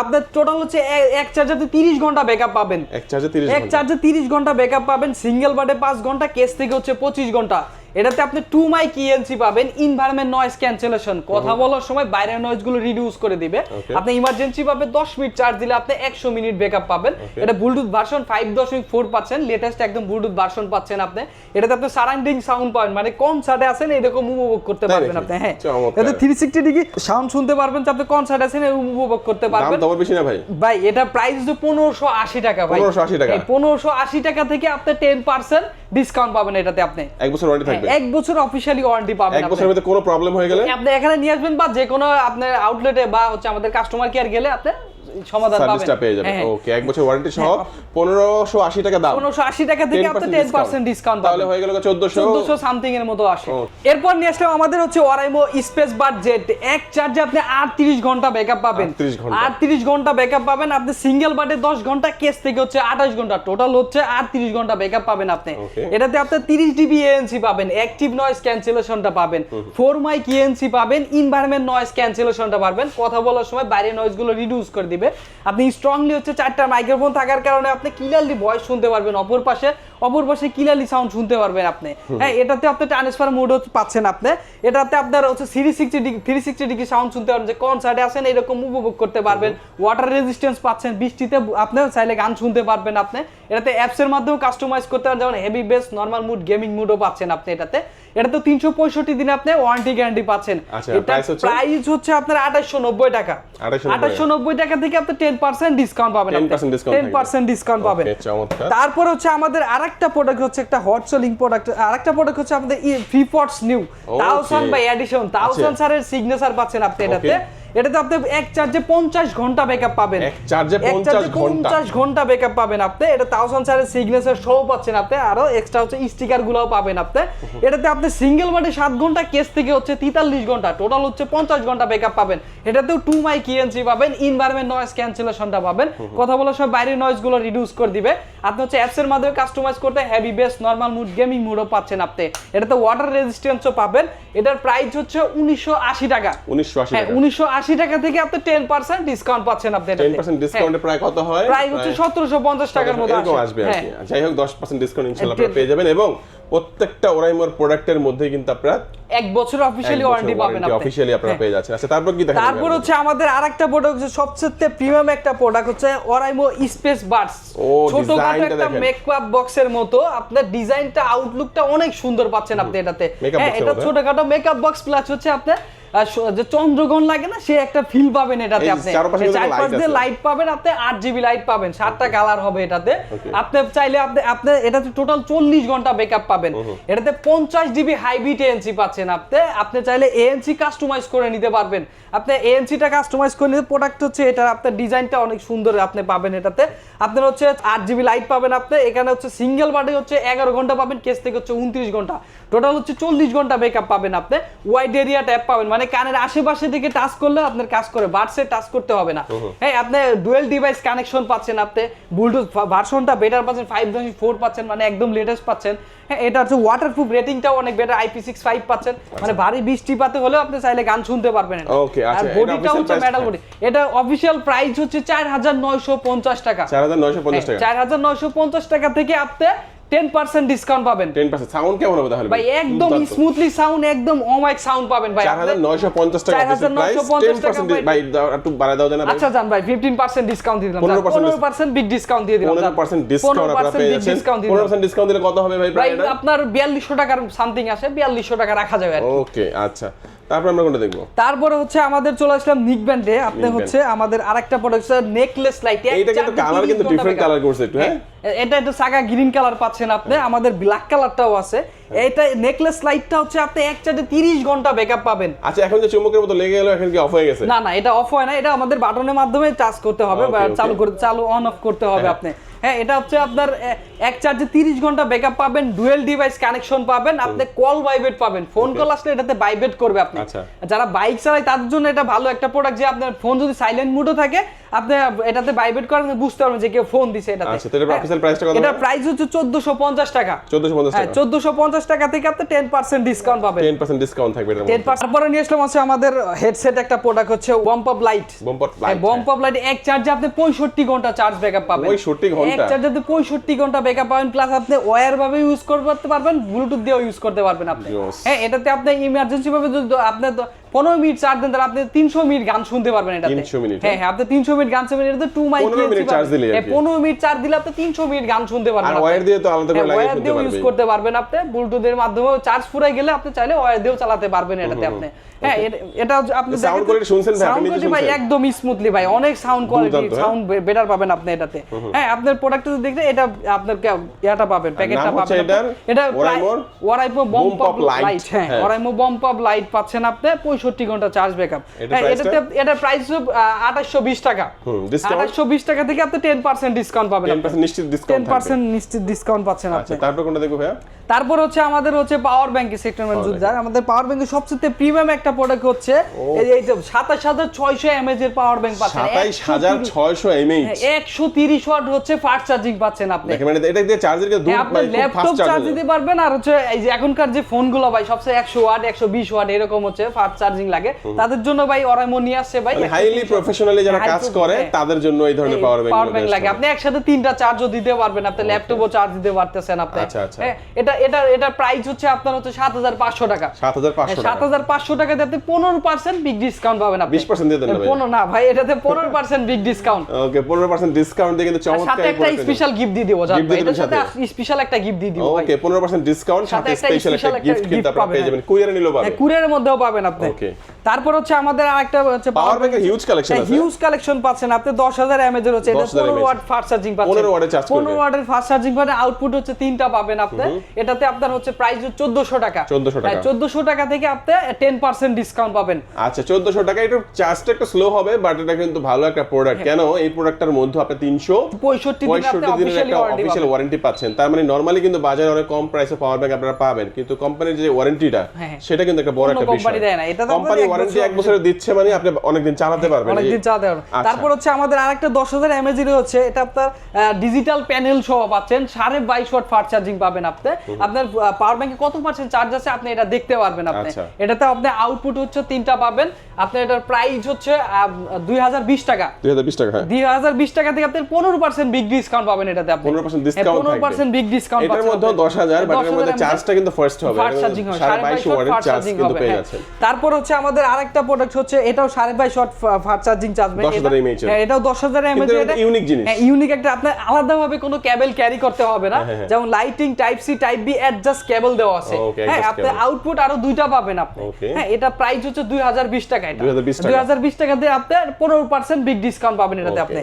আপনার টোটাল হচ্ছে এক চার্জারে 30 ঘণ্টা ব্যাকআপ পাবেন। এক চার্জে তিরিশ এক চার্জে 30 ঘণ্টা ব্যাকআপ পাবেন সিঙ্গেল বাডে 5 ঘণ্টা কেস থেকে হচ্ছে 25 ঘণ্টা। এটাতে আপনি টু মাইক ইএনসি পাবেন ইনভায়রনমেন্ট নয়েজ ক্যান্সেলেশন কথা বলার সময় বাইরের নয়েজগুলো রিডিউস করে দিবে। আপনি ইমার্জেন্সি ভাবে 10 মিনিট চার্জ দিলে আপনি 100 মিনিট ব্যাকআপ পাবেন। এটা ব্লুটুথ ভার্সন 5.4 পাচ্ছেন লেটেস্ট একদম ব্লুটুথ ভার্সন পাচ্ছেন আপনি। এটাতে আপনি সারাউন্ডিং সাউন্ড পাবেন মানে কনসার্টে আছেন এরকম উপভোগ করতে পারবেন আপনি হ্যাঁ। এটাতে 360 ডিগ্রি সাউন্ড শুনতে পারবেন যে আপনি কনসার্টে আছেন এরকম উপভোগ করতে পারবেন। তো আবার বেশি না ভাই। ভাই এটা প্রাইস হচ্ছে পনেরোশো আশি টাকা ভাই। 1580 টাকা। পনেরোশো আশি টাকা থেকে আপনি টেন পার্সেন্ট ডিসকাউন্ট পাবেন এটাতে আপনি। এক বছর ওয়ারেন্টি থাকবে। এক বছর অফিশিয়ালি ওয়ারেন্টি পাবেন এক বছরের মধ্যে কোনো প্রবলেম হয়ে গেলে? আপনি এখানে নিয়ে আসবেন বা যে কোনো আপনার আউটলেটে বা হচ্ছে আমাদের কাস্টমার কেয়ার গেলে আপনি সমাধান পাবেন। সার্ভিসটা পেয়ে যাবেন। হ্যাঁ, ওকে এক বছর ওয়ারেন্টি সহ পনেরোশো আশি টাকা দাম। পনেরোশো আশি টাকা থেকে আপনি 10% টেন পার্সেন্ট ডিসকাউন্ট তাহলে হয়ে গেল চোদ্দশো। চোদ্দশো সামথিং এর মতো আসে। এরপর নিয়ে আসলাম আমাদের হচ্ছে ওরাইমো স্পেস বাট জেট। এক চার্জে আপনি আটত্রিশ ঘণ্টা ব্যাকআপ পাবেন। 38 ঘণ্টা। আটত্রিশ ঘণ্টা ব্যাকআপ পাবেন। আপনি সিঙ্গেল বাটে দশ ঘণ্টা কেস থেকে হচ্ছে আঠাশ ঘণ্টা। টোটাল হচ্ছে আটত্রিশ ঘণ্টা ব্যাকআপ পাবেন আপনি. এটাতে আপনি তিরিশ ডিবি এএনসি পাবেন। অ্যাক্টিভ নয়েজ ক্যান্সেলেশনটা পাবেন। ফোর মাইক ইএনসি পাবেন। ইনভায়রনমেন্ট নয়েজ ক্যান্সেলেশনটা পাবেন কথা বলার সময় বাইরে নয়েজগুলো রিডিউস করে দিবে আপনি স্ট্রংলি হচ্ছে চারটা মাইক্রোফোন থাকার কারণে আপনি ক্লিয়ারলি ভয়েস শুনতে পারবেন অপর পাশে। অপর পাশে ক্লিয়ারলি সাউন্ড শুনতে পারবেন আপনি। হ্যাঁ এটাতে আপনি ট্রান্সফার মোড পাচ্ছেন আপনি। এটাতে আপনার হচ্ছে three sixty degree three sixty degree sound শুনতে পারবেন যে কনসার্টে আসেন এরকম উপভোগ করতে পারবেন। ওয়াটার রেজিস্ট্যান্স পাচ্ছেন বৃষ্টিতে আপনি চাইলে গান শুনতে পারবেন আপনি। এটাতে অ্যাপস এর মাধ্যমে কাস্টমাইজ করতে পারেন। যেমন heavy bass normal mode gaming মুডও পাচ্ছেন আপনি এটাতে। এটাতে তিনশো পঁয়ষট্টি দিনে আপনি ওয়ারেন্টি গ্যারান্টি পাচ্ছেন। আচ্ছা, এটা প্রাইস হচ্ছে? আপনার আঠাশশো নব্বই টাকা। আঠাশশো নব্বই টাকা। থেকে আপনি টেন পার্সেন্ট ডিসকাউন্ট পাবেন টেন পার্সেন্ট ডিসকাউন্ট পাবেন। তারপর হচ্ছে আমাদের আরেকটা প্রোডাক্ট হচ্ছে একটা হট সেলিং প্রোডাক্ট আরেকটা প্রোডাক্ট হচ্ছে আমাদের FreePods new thousand by edition thousand আচ্ছা। স্যারের সিগনেচার পাচ্ছেন আপনি এটাতে। এটাতে আপনি এক চার্জে পঞ্চাশ ঘণ্টা ব্যাকআপ পাবেন। এক চার্জে 50 ঘণ্টা। 50 ঘণ্টা ব্যাকআপ পাবেন আপনি। এটা তাওসান স্যারের সিগনেচার সহ পাচ্ছেন আপনি। আরও এক্সট্রা হচ্ছে স্টিকার গুলাও পাবেন আপনি। এটাতে আপনি সিঙ্গেল মাঠে সাত ঘণ্টা কেস থেকে হচ্ছে তেতাল্লিশ ঘণ্টা। টোটাল হচ্ছে পঞ্চাশ ঘণ্টা ব্যাকআপ পাবেন। এটাতেও টু মাই কিএনসি পাবেন। ইনভারমেন্ট নয়েজ ক্যান্সেলেশনটা পাবেন। কথা বলার সময় বাইরের নয়েজগুলো রিডিউস করে দিবে। আপনি হচ্ছে অ্যাপস এর মাধ্যমে কাস্টমাইজ করতে heavy bass normal mode gaming মুডও পাচ্ছেন আপনি। এটাতে ওয়াটার রেজিস্ট্যান্সও পাবেন। এটার প্রাইস হচ্ছে উনিশশো আশি টাকা। উনিশশো আশি হ্যাঁ উনিশশো আশি টাকা থেকে আপনি টেন পার্সেন্ট ডিসকাউন্ট পাচ্ছেন আপনি টেন পার্সেন্ট ডিসকাউন্টে প্রায় কত হয়? প্রায় হচ্ছে সতেরোশো পঞ্চাশ টাকার মতো আসবে হ্যাঁ। যাই হোক দশ পার্সেন্ট ডিসকাউন্ট ইনশাল্লাহ পেয়ে যাবেন এবং প্রত্যেকটা ওরাইমোর প্রোডাক্টের মধ্যে কিন্তু আপনারা এক বছর ওয়ারেন্টি পাবেন আপনি। আপনারা হ্যাঁ। পেয়ে যাচ্ছেন। আচ্ছা তারপর কি তারপর হচ্ছে আমাদের আরেকটা প্রোডাক্ট হচ্ছে সবচেয়ে প্রিমিয়াম একটা প্রোডাক্ট হচ্ছে ওরাইমো স্পেস বাডস ছোটখাটো একটা। মেকআপ বক্সের মতো। আপনার ডিজাইনটা আউটলুকটা অনেক সুন্দর পাচ্ছেন আপনি এটাতে। হ্যাঁ এটা? ছোটখাটো মেকআপ বক্স প্লাস হচ্ছে আপনার যে চন্দ্রগণ লাগে না সে একটা ফিল পাবেন এটাতে আপনি। চারপাশে দিয়ে লাইট পাবেন আপনি আট জিবি লাইট পাবেন সাতটা কালার হবে এটাতে। আপনি চাইলে আপনি আপনি এটাতে টোটাল চল্লিশ ঘণ্টা ব্যাকআপ পাবেন। এটাতে পঞ্চাশ জিবি হাইব্রিড এএনসি পাচ্ছেন আপনি। আপনি চাইলে এএনসি কাস্টমাইজ করে নিতে পারবেন। আপনি এএনসিটা কাস্টমাইজ করে নিতে প্রোডাক্ট হচ্ছে এটা আপনার ডিজাইনটা অনেক সুন্দর আপনি পাবেন এটাতে। আপনার হচ্ছে আট জিবি লাইট পাবেন আপনি। এখানে হচ্ছে সিঙ্গেল বাডি হচ্ছে এগারো ঘণ্টা পাবেন কেস থেকে হচ্ছে উনত্রিশ ঘণ্টা। টোটাল হচ্ছে চল্লিশ ঘণ্টা ব্যাকআপ পাবেন আপনি। ওয়াইড এরিয়া ট্যাপ পাবেন। মানে কানের আশেপাশে থেকে টাচ করলে আপনার কাজ করে বার্ডসে টাচ করতে হবে না। হ্যাঁ আপনি ডুয়েল ডিভাইস কানেকশন পাচ্ছেন আপনি ব্লুটুথ ভার্সনটা বেটার পাচ্ছেন ফাইভ দশমিক ফোর পাচ্ছেন মানে একদম লেটেস্ট পাচ্ছেন। হ্যাঁ এটা হচ্ছে ওয়াটারপ্রুফ রেটিংটাও অনেক বেটার আইপি সিক্স ফাইভ পাচ্ছেন। মানে ভারী বৃষ্টিপাতে হলেও আপনি চাইলে গান শুনতে পারবেন আর আচ্ছা, এটা বডিটা হচ্ছে মেটাল বডি এটা অফিসিয়াল প্রাইস হচ্ছে চার হাজার নয়শো পঞ্চাশ টাকা। চার হাজার নয়শো পঞ্চাশ টাকা। চার হাজার নয়শো পঞ্চাশ টাকা থেকে আপনি টেন পার্সেন্ট ডিসকাউন্ট পাবেন। টেন পার্সেন্ট সাউন্ড কেমন হবে তাহলে? ভাই একদম স্মুথলি সাউন্ড একদম অমাইক সাউন্ড পাবেন ভাই। চার হাজার নয়শো পঞ্চাশ টাকা 4,950 টেন টাকা ভাই। একটু বাড়ায় দাও জানা আচ্ছা জান ভাই ফিফটিন পার্সেন্ট ডিসকাউন্ট দিয়ে দিলাম। 15% বিগ ডিসকাউন্ট দিয়ে দিলাম পনেরো পার্সেন্ট ডিসকাউন্ট আপনারা পেয়ে যাচ্ছেন। ডিসকাউন্ট দিলে কত হবে ভাই ভাই আপনার বিয়াল্লিশশো টাকার সামথিং আসে বিয়াল্লিশশো টাকা রাখা যাবে আর ওকে আচ্ছা। তারপর আমরা কোনটা দেখব? তারপরে হচ্ছে আমাদের চলে আসলাম নিক ব্যান্ডে আপনি হচ্ছে আমাদের আরেকটা প্রোডাক্ট নেকলেস লাইট এইটা কিন্তু কালার কিন্তু ডিফারেন্ট কালার করছে একটু হ্যাঁ? এটা একটু সাগা গ্রিন কালার পাচ্ছেন আপনি। আমাদের ব্ল্যাক কালারটাও আছে। এটা নেকলেস লাইটটা হচ্ছে আপনি এক চার্জে 30 ঘণ্টা ব্যাকআপ পাবেন। আচ্ছা এখন যে চুম্বকের মতো লেগে গেল এখন কি অফ হয়ে গেছে? না না এটা অফ হয় না। এটা আমাদের বাটনের মাধ্যমে চার্জ করতে হবে বা. চালু করে চালু অন অফ করতে হবে হ্যাঁ। আপনি। হ্যাঁ এটা হচ্ছে আপনার এক চার্জে 30 ঘণ্টা ব্যাকআপ পাবেন ডুয়েল ডিভাইস কানেকশন পাবেন আপনি কল ভাইব্রেট পাবেন। ফোন কল আসলে এটাতে ভাইব্রেট করবে আপনি। আচ্ছা। যারা বাইক চালায় তাদের জন্য এটা ভালো একটা প্রোডাক্ট যে আপনার ফোন যদি সাইলেন্ট মুডও থাকে আপনি এটাতে ভাইব্রেট করেন বুঝতে পারবেন যে কেউ ফোন দিছে এটাতে। আচ্ছা, কত? এটা প্রাইস হচ্ছে 1450 টাকা। চোদ্দশো পঞ্চাশ হ্যাঁ টাকা। 1450 টাকা থেকে আপনি 10% ডিসকাউন্ট পাবেন। টেন পার্সেন্ট ডিসকাউন্ট থাকবে এটার টেন মধ্যে পার্সেন্ট পরে নিয়ে আসলাম হচ্ছে আমাদের হেডসেট একটা প্রোডাক্ট হচ্ছে bump up light Bumper light, bump light এক চার্জে আপনি পঁয়ষট্টি ঘণ্টা চার্জ ব্যাকআপ পাবেন। 65 ঘণ্টা? এক চার্জে আপনি পঁয়ষট্টি ঘণ্টা ব্যাকআপ পাবেন প্লাস আপনি ওয়ার ভাবে ইউজ করতে পারবেন ব্লুটুথ দিয়েও ইউজ করতে পারবেন আপনি। হ্যাঁ এটাতে আপনি ইমার্জেন্সি ভাবে আপনার আপনি পনেরো মিনিট চার্জ দেন তাহলে আপনি তিনশো মিনিট গান শুনতে পারবেন এটাতে। 300 মিনিট, হ্যাঁ? হ্যাঁ আপনি তিনশো মিনিট গান শুনবেন এটাতে টু মাইক 15 মিনিট পনেরো চার্জ দিলে আপনি তিনশো মিনিট গান শুনতে পারবেন আর ওয়্যার দিয়ে তো আলাদা করে হ্যাঁ, লাগিয়ে ওয়্যার দিয়েও ইউজ করতে পারবেন আপনি ব্লুটুথের মাধ্যমে চার্জ ফুরাই গেলে আপনি চাইলে ওয়্যার দিয়েও চালাতে পারবেন এটাতে আপনি। হ্যাঁ এটা- এটা আপনি Sound quality শুনছেন ভাই? সাউন্ড কোয়ালিটি ভাই একদম স্মুথলি ভাই অনেক সাউন্ড কোয়ালিটি হ্যাঁ? সাউন্ড বেটার পাবেন আপনি এটাতে। হ্যাঁ আপনার প্রোডাক্ট যদি দেখতে এটা আপনার ইয়াটা পাবেন প্যাকেটটা পাবেন এটা ওরাইমো বম্প আপ লাইট হ্যাঁ হ্যাঁ। ওরাইমো বম্প আপ লাইট পাচ্ছেন আপনি 65 ঘণ্টা চার্জ ব্যাকআপ এটাতে এটার প্রাইস 2820 টাকা। হুম, discount? 2820 টাকা থেকে আপনি 10% ডিসকাউন্ট পাবেন টেন আপনি। পার্সেন্ট নিশ্চিত ডিসকাউন্ট 10% নিশ্চিত ডিসকাউন্ট পাচ্ছেন আপনি। আচ্ছা তারপর কোনটা দেখব ভাইয়া? তারপর হচ্ছে আমাদের হচ্ছে পাওয়ার ব্যাংকের সেক্টর ম্যানেজার আমাদের পাওয়ার ব্যাংকের সবচেয়ে প্রিমিয়াম একটা প্রোডাক্ট হচ্ছে এই যে সাতাশ হাজার ছয়শো এমএজ এর পাওয়ার ব্যাংক পাচ্ছেন। সাতাইশ হাজার ছয়শো এমএইচ একশো তিরিশ ওয়াট হচ্ছে ফাস্ট চার্জিং পাচ্ছেন আপনি। মানে এটা দিয়ে চার্জের কে হ্যাঁ, দুধ আপনার ল্যাপটপ চার্জ চার্জ দিতে পারবেন আর হচ্ছে এই যে এখনকার যে ফোনগুলো ভাই সবচেয়ে একশো ওয়াট একশো বিশ ওয়াট এরকম হচ্ছে ফাস্ট চার্জ চার্জিং লাগে। তাদের জন্য ভাই অরাইমো নিয়ে আসছে ভাই। হাইলি প্রফেশনালি যারা কাজ করে হ্যাঁ। তাদের জন্য এই ধরনের পাওয়ার ব্যাংক পাওয়ার ব্যাংক লাগে। আপনি একসাথে তিনটা চার্জও দিতে পারবেন আপনি ল্যাপটপও চার্জ দিতে পারতেছেন আপনি। আচ্ছা, আচ্ছা। হ্যাঁ, এটা এটা এটা প্রাইস হচ্ছে আপনার হচ্ছে সাত হাজার পাঁচশো টাকা। সাত হাজার পাঁচশো সাত হাজার পাঁচশো টাকাতে আপনি পনেরো পার্সেন্ট বিগ ডিসকাউন্ট পাবেন আপনি। 20% দিয়ে দেন না ভাই? পনেরো না ভাই এটাতে পনেরো পার্সেন্ট বিগ ডিসকাউন্ট ওকে পনেরো পার্সেন্ট ডিসকাউন্ট দিয়ে কিন্তু চমৎকার সাথে একটা স্পেশাল গিফট দিয়ে দেবো জান ভাই এটার সাথে? স্পেশাল একটা গিফট দিয়ে দিব ওকে পনেরো পার্সেন্ট ডিসকাউন্ট সাথে স্পেশাল একটা গিফট কিন্তু আপনারা পেয়ে যাবেন। কুরিয়ারে নিলেও পাবেন কুরিয়ারের মধ্যেও পাবেন আপনি। Okay. তারপর হচ্ছে আমাদের আরেকটা হচ্ছে পাওয়ার ব্যাংকের হিউজ কালেকশন আছে। হিউজ কালেকশন পাচ্ছেন আপনি দশ হাজার এমএজ এর হচ্ছে এটা 10,000 পনেরো mAh ওয়াট ফাস্ট চার্জিং পাচ্ছেন। 15 ওয়াটের করবে। পনেরো ওয়াটের ফাস্ট চার্জিং পাবেন আউটপুট হচ্ছে তিনটা পাবেন আপনি। এটাতে আপনার হচ্ছে প্রাইস চোদ্দশো টাকা। 1400 টাকা। চোদ্দশো টাকা থেকে আপনি টেন পার্সেন্ট ডিসকাউন্ট পাবেন। আচ্ছা চোদ্দশো টাকা একটু চার্জটা একটু স্লো হবে বাট এটা কিন্তু ভালো একটা প্রোডাক্ট কেন? এই প্রোডাক্টটার মধ্যে আপনি তিনশো পঁয়ষট্টি দিন আপনি একটা ওয়ারেন্টি পাচ্ছেন। তার মানে নরমালি কিন্তু বাজারে অনেক কম প্রাইসে পাওয়ার ব্যাংক আপনারা পাবেন কিন্তু কোম্পানির যে ওয়ারেন্টিটা হ্যাঁ। সেটা কিন্তু একটা বড় একটা বিষয়। দেয় না, এটা তো কোম্পানি ওয়ারেন্টি এক বছরে দিচ্ছে মানে আপনি অনেকদিন চালাতে পারবেন অনেকদিন চালাতে পারবেন। আচ্ছা। তারপর হচ্ছে আমাদের আরেকটা দশ হাজার এমএজ হচ্ছে এটা আপনার ডিজিটাল প্যানেল সহ পাচ্ছেন সাড়ে বাইশ ওয়াট ফাস্ট চার্জিং পাবেন আপনি। আপনার পাওয়ার ব্যাংকে কত পার্সেন্ট চার্জ আছে আপনি এটা দেখতে পারবেন আপনি। আচ্ছা। এটাতে আপনি আউটপুট হচ্ছে তিনটা পাবেন। আপনার এটার প্রাইস হচ্ছে দুই হাজার বিশ টাকা। দুই হাজার বিশ টাকা হ্যাঁ। দুই হাজার বিশ টাকা থেকে আপনি পনেরো পার্সেন্ট বিগ ডিসকাউন্ট পাবেন এটাতে আপনি। 15% discount পনেরো থাকবে। পার্সেন্ট বিগ ডিসকাউন্ট এটার মধ্যে দশ হাজার বাট এর মধ্যে চার্জটা কিন্তু ফার্স্ট হবে। ফাস্ট চার্জিং হবে সাড়ে বাইশ ওয়াটের চার্জ কিন্তু পেয়ে হ্যাঁ। যাচ্ছেন। তারপর হচ্ছে আমাদের আরেকটা প্রোডাক্ট হচ্ছে এটাও সাড়ে বাইশ watt fast charging charge 10,000 mAh এর। এটাও দশ হাজার এমএচ unique জিনিস। ইউনিক একটা আপনার আলাদাভাবে কোনো কেবল ক্যারি করতে হবে না। হ্যাঁ, হ্যাঁ। যেমন lighting type C type B adjust cable দেওয়া আছে। হ্যাঁ আপনি আউটপুট আরও দুইটা পাবেন আপনি। হ্যাঁ এটা প্রাইস হচ্ছে দুই হাজার বিশ টাকা এটা। দুই হাজার বিশ টাকা। দিয়ে আপনি পনেরো পার্সেন্ট বিগ ডিসকাউন্ট পাবেন এটাতে আপনি।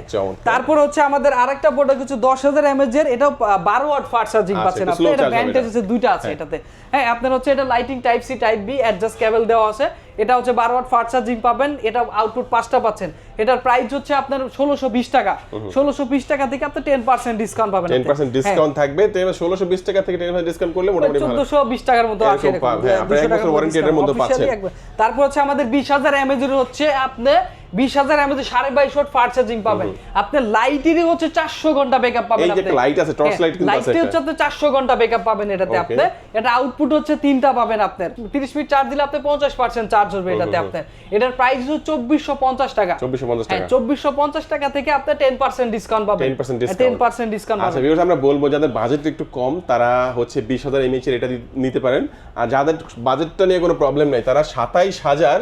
তারপর হচ্ছে আমাদের আরেকটা প্রোডাক্ট হচ্ছে দশ হাজার এমএচ এর এটাও বারো ওয়াট ফাস্ট চার্জিং পাচ্ছেন আপনি। এটা ব্যান্ডেজ। আছে দুইটা আছে এটাতে। হ্যাঁ আপনার হচ্ছে এটা lighting type C type B adjust cable দেওয়া আছে। এটা হচ্ছে বারো ওয়াট ফার্স্ট চার্জিং পাবেন এটা আউটপুট পাঁচটা পাচ্ছেন। এটার প্রাইস হচ্ছে আপনার ষোলোশো বিশ টাকা। ষোলোশো বিশ টাকা থেকে আপনি টেন পার্সেন্ট ডিসকাউন্ট পাবেন টেন পার্সেন্ট ডিসকাউন্ট থাকবে তো এবার ষোলোশো বিশ টাকা থেকে টেন পার্সেন্ট ডিসকাউন্ট করলে মোটামুটি চোদ্দশো বিশ টাকার মতো হ্যাঁ, আপনার 200 এক বছর টাকার warranty এটার মধ্যে officially পাচ্ছেন। একবার। তারপর হচ্ছে আমাদের বিশ হাজার এমএজের হচ্ছে আপনি বিশ হাজার সাড়ে বাইশ ওয়াট ফাস্ট চার্জিং পাবেন। আপনি লাইটেরই হচ্ছে চারশো ঘণ্টা ব্যাকআপ পাবেন এই যে আপনি। আছে, torch হ্যাঁ, light কিন্তু আছে লাইটে হচ্ছে আপনি চারশো ঘণ্টা ব্যাকআপ পাবেন এটাতে আপনি এটা আউটপুট হচ্ছে তিনটা পাবেন আপনার। তিরিশ মিনিট চার্জ দিলে আপনি পঞ্চাশ পার্সেন্ট চার্জ হবে এটাতে আপনার। এটার প্রাইস হচ্ছে চব্বিশশো পঞ্চাশ টাকা। চব্বিশশো পঞ্চাশ হ্যাঁ টাকা চব্বিশশো পঞ্চাশ টাকা থেকে আপনি টেন পার্সেন্ট ডিসকাউন্ট পাবেন। 10% discount। টেন পার্সেন্ট ডিসকাউন্ট আচ্ছা ভিউয়ার্স আমরা বলব যাদের বাজেট একটু কম তারা হচ্ছে বিশ হাজার এমএইচ এর এটা নিতে পারেন। আর যাদের বাজেটটা নিয়ে কোনো প্রবলেম নেই তারা সাতাইশ হাজার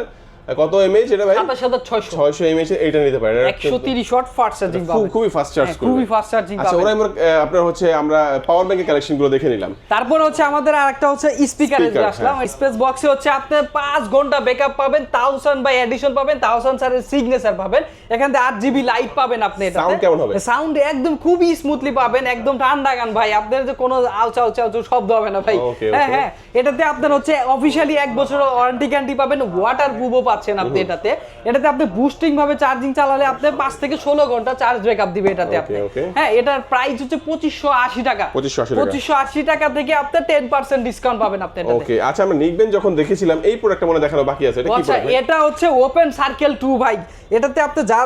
কত এমএইচ এটা ভাই? সাতাশ হাজার ছয়শো। ছয়শো এমএইচ এইটা নিতে পারেন। এটা একশো তিরিশ ওয়াট ফাস্ট চার্জিং পাবেন। খুবই ফাস্ট চার্জ হ্যাঁ, করবে। খুবই ফাস্ট চার্জিং আচ্ছা ওরা আপনার হচ্ছে আমরা পাওয়ার ব্যাংকের কালেকশনগুলো দেখে নিলাম। তারপর হচ্ছে আমাদের আরেকটা হচ্ছে স্পিকারে আসলাম হ্যাঁ। স্পেস বক্সে হচ্ছে আপনি পাঁচ ঘণ্টা ব্যাকআপ পাবেন থাউজেন্ড বাই এডিশন পাবেন থাউজেন্ড স্যারের সিগনেচার পাবেন। এখান থেকে আট জিবি লাইট পাবেন আপনি এটা Sound কেমন হবে? সাউন্ড একদম খুবই স্মুথলি পাবেন একদম ঠান্ডা গান ভাই। আপনার যে কোনো আউচা আউচা আউচা শব্দ হবে না ভাই। হ্যাঁ হ্যাঁ। এটাতে আপনার হচ্ছে অফিসিয়ালি এক বছর ওয়ারেন্টি গ্যারান্টি পাবেন ওয়াটার প্রুফও পাচ্ছেন আপনি এটাতে। এটাতে আপনি বুস্টিং ভাবে চার্জিং চালালে আপনি পাঁচ থেকে ষোলো ঘণ্টা চার্জ ব্যাকআপ দিবে এটাতে আপনি। হ্যাঁ এটার প্রাইস হচ্ছে পঁচিশশো আশি টাকা। 2580 টাকা। থেকে আপনি টেন পার্সেন্ট ডিসকাউন্ট পাবেন আপনি এটাতে। ওকে আচ্ছা আমরা নিকবেন যখন দেখেছিলাম এই প্রোডাক্টটা মনে দেখানো বাকি আছে। এটা কি আচ্ছা এটা হচ্ছে ওপেন সার্কেল টু ভাই। এটাতে আপনি যা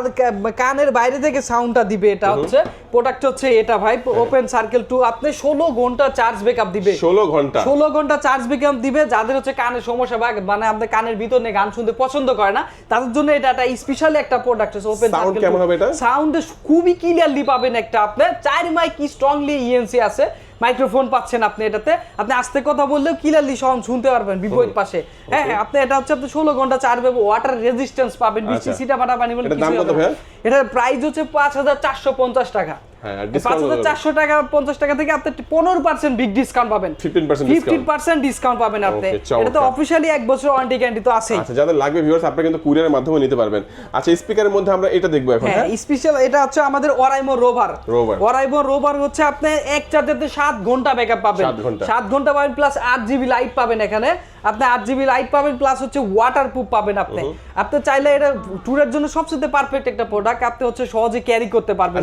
কানের বাইরে থেকে সাউন্ডটা দিবে এটা হচ্ছে। প্রোডাক্ট হচ্ছে এটা ভাই। ওপেন সার্কেল টু আপনি ষোলো ঘণ্টা চার্জ ব্যাকআপ দিবে। ষোলো ঘণ্টা। ষোলো ঘণ্টা চার্জ ব্যাকআপ দিবে যাদের হচ্ছে কানের সমস্যা বা মানে আপনার কানের ভিতর নিয়ে গান শুনতে পছন্দ করে না। তাদের জন্য এটা একটা স্পেশালি একটা প্রোডাক্ট হচ্ছে ওপেন Sound কেমন হবে এটা? সাউন্ড খুবই ক্লিয়ারলি পাবেন একটা আপনি চার মাইক স্ট্রংলি ইএনসি আছে। মাইক্রোফোন পাচ্ছেন আপনি এটাতে। আপনি আস্তে কথা বললেও ক্লিয়ারলি সাউন্ড শুনতে পারবেন বিপরীত পাশে। হ্যাঁ হ্যাঁ আপনি এটা হচ্ছে আপনি ষোলো ঘণ্টা চার্জ পাবেন ওয়াটার রেজিস্ট্যান্স পাবেন। বৃষ্টি আচ্ছা। সিটা ফাটা পানি বলে? এটার প্রাইস হচ্ছে পাঁচ হাজার চারশো পঞ্চাশ টাকা। হ্যাঁ? চারশো টাকা পঞ্চাশ টাকা থেকে আপনি পনেরো পার্সেন্ট বিগ ডিসকাউন্ট পাবেন। ফিফটিন পার্সেন্ট ডিসকাউন্ট পাবেন আপনি। এটা তো অফিসিয়ালি এক বছর ওয়ারেন্টি গ্যারান্টি তো আছেই। আচ্ছা যাদের লাগবে ভিউয়ার্স আপনারা কিন্তু কুরিয়ারের মাধ্যমে নিতে পারবেন। আচ্ছা স্পিকারের মধ্যে আমরা এটা দেখব এখন হ্যাঁ হ্যাঁ? স্পেশাল এটা হচ্ছে আমাদের ওরাইমো রোভার। ওরাইমো রোভার হচ্ছে আপনি এক চার্জারতে সাত ঘণ্টা ব্যাকআপ পাবেন। সাত ঘণ্টা। পাবেন প্লাস আট জিবি লাইট পাবেন এখানে। আপনি আট জিবি লাইট পাবেন প্লাস হচ্ছে ওয়াটার প্রুফ পাবেন আপনি। আপনি চাইলে এটা ট্যুরের জন্য সবচেয়ে পারফেক্ট একটা প্রোডাক্ট আপনি হচ্ছে সহজে ক্যারি করতে পারবেন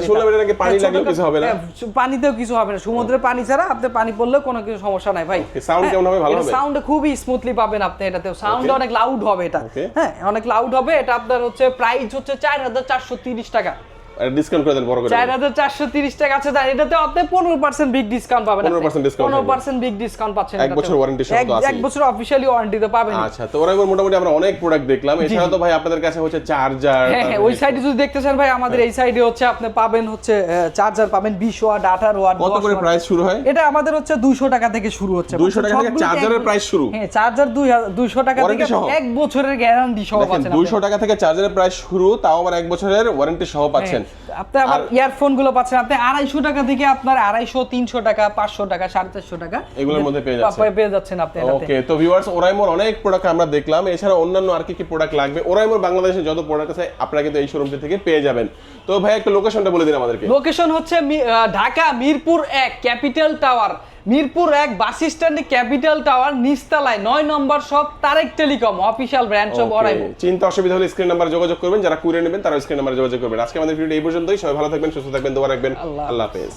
পানি হ্যাঁ, লাগলেও কিছু হবে না? হ্যাঁ, পানিতেও কিছু হবে না। সমুদ্রের পানি ছাড়া আপনি পানি পড়লেও কোনো কিছু সমস্যা নাই ভাই। Sound কেমন হবে? ভালো হবে? সাউন্ড খুবই স্মুথলি পাবেন আপনি এটাতে সাউন্ড অনেক লাউড হবে এটা। হ্যাঁ অনেক লাউড হবে। এটা আপনার হচ্ছে প্রাইস হচ্ছে চার হাজার চারশো তিরিশ টাকা। ডিসকাউন্ট করে দেন বড় করে টাকা আছে এটাতে আপনি পনেরো পার্সেন্ট বিগ ডিসকাউন্ট পাবেন 15% discount পনেরো থাকবে। পার্সেন্ট বিগ ডিসকাউন্ট পাচ্ছেন এক বছর warranty সহ তো এক- এক বছর অফিসিয়ালি ওয়ারেন্টি পাবেন আচ্ছা তো ওরা এবার মোটামুটি আমরা অনেক প্রোডাক্ট দেখলাম। এছাড়া তো ভাই আপনাদের কাছে হচ্ছে চার্জার হ্যাঁ হ্যাঁ ওই সাইডে যদি দেখতে চান ভাই আমাদের এই সাইডে হচ্ছে আপনি পাবেন হচ্ছে চার্জার পাবেন বিশ ওয়াট আঠারো ওয়াট কত করে প্রাইস শুরু হয়? এটা আমাদের হচ্ছে দুইশো টাকা থেকে শুরু হচ্ছে। 200 টাকা থেকে চার্জারের প্রাইস শুরু? হ্যাঁ চার্জার দুই দুইশো টাকা থেকে এক বছরের গ্যারান্টি সহ পাচ্ছেন দুইশো টাকা থেকে চার্জারের প্রাইস শুরু তাও আবার এক বছরের ওয়ারেন্টি সহ পাচ্ছেন। আপনি আবার ইয়ারফোনগুলো পাচ্ছেন। আপনি আড়াইশো টাকা থেকে আপনার আড়াইশো তিনশো টাকা পাঁচশো টাকা সাড়ে চারশো টাকা এগুলোর মধ্যে পেয়ে যাচ্ছেন। পেয়ে যাচ্ছেন আপনি ওকে তো ভিউয়ার্স ওরাইমোর অনেক প্রোডাক্ট আমরা দেখলাম। এছাড়া অন্যান্য আর কি কি প্রোডাক্ট লাগবে? ওরাইমোর বাংলাদেশে যত প্রোডাক্ট আছে আপনারা কিন্তু এই শোরুমটি থেকে পেয়ে যাবেন। তো ভাই একটা লোকেশনটা বলে দিন আমাদেরকে। লোকেশন হচ্ছে ঢাকা মিরপুর এক ক্যাপিটাল টাওয়ার মিরপুর এক বাস স্ট্যান্ডে ক্যাপিটাল টাওয়ার নিস্তালায় নয় নম্বর সব তারেক টেলিকম অফিসিয়াল ব্র্যান্ড সব Okay, চিন্তা অসুবিধা হলে স্ক্রিন নাম্বার যোগাযোগ করবেন যারা কুড়িয়ে নেবেন তারা স্ক্রিন নাম্বার যোগাযোগ করবেন। আজকে আমাদের ভিডিও এই পর্যন্তই। সবাই ভালো থাকবেন সুস্থ থাকবেন দোয়া রাখবেন। আল্লাহ হাফেজ।